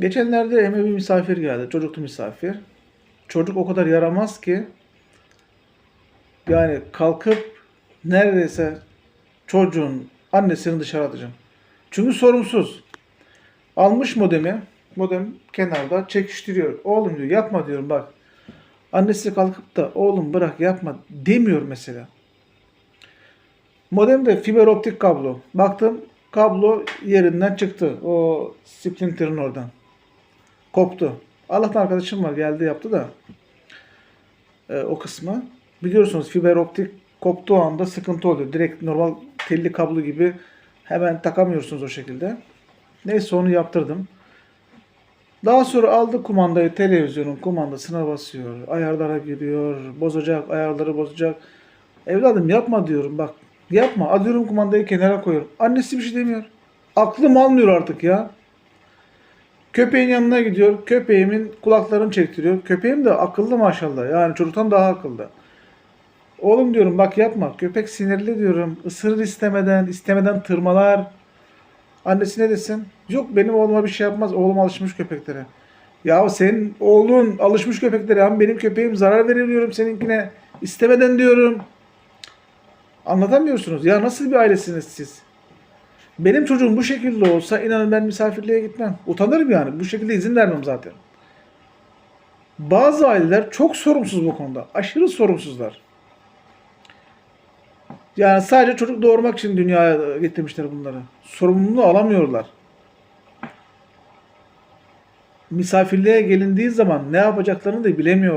Geçenlerde eve bir misafir geldi. Çocuklu misafir. Çocuk o kadar yaramaz ki yani kalkıp neredeyse çocuğun annesini dışarı atacağım. Çünkü sorumsuz. Almış modemi. Modem kenarda çekiştiriyor. Oğlum diyor yapma diyorum bak. Annesi kalkıp da oğlum bırak yapma demiyor mesela. Modem de fiber optik kablo. Baktım kablo yerinden çıktı. O splinter'ın oradan. Koptu. Allah'tan arkadaşım var geldi yaptı da e, o kısmı. Biliyorsunuz fiber optik koptuğu anda sıkıntı oluyor. Direkt normal telli kablo gibi hemen takamıyorsunuz o şekilde. Neyse onu yaptırdım. Daha sonra aldı kumandayı televizyonun kumandasına basıyor. Ayarlara giriyor. Bozacak, ayarları bozacak. Evladım yapma diyorum bak. Yapma. Alıyorum kumandayı kenara koyuyorum. Annesi bir şey demiyor. Aklım almıyor artık ya. Köpeğin yanına gidiyor. Köpeğimin kulaklarını çektiriyor. Köpeğim de akıllı maşallah. Yani çocuktan daha akıllı. Oğlum diyorum bak yapma. Köpek sinirli diyorum. Isırır istemeden, istemeden tırmalar. Annesi ne desin? Yok benim oğluma bir şey yapmaz. Oğlum alışmış köpeklere. Ya senin oğlun alışmış köpeklere. Ama benim köpeğim zarar veriyorum seninkine. İstemeden diyorum. Anlatamıyorsunuz. Ya nasıl bir ailesiniz siz? Benim çocuğum bu şekilde olsa inanın ben misafirliğe gitmem. Utanırım yani. Bu şekilde izin vermem zaten. Bazı aileler çok sorumsuz bu konuda. Aşırı sorumsuzlar. Yani sadece çocuk doğurmak için dünyaya getirmişler bunları. Sorumluluğunu alamıyorlar. Misafirliğe gelindiği zaman ne yapacaklarını da bilemiyorlar.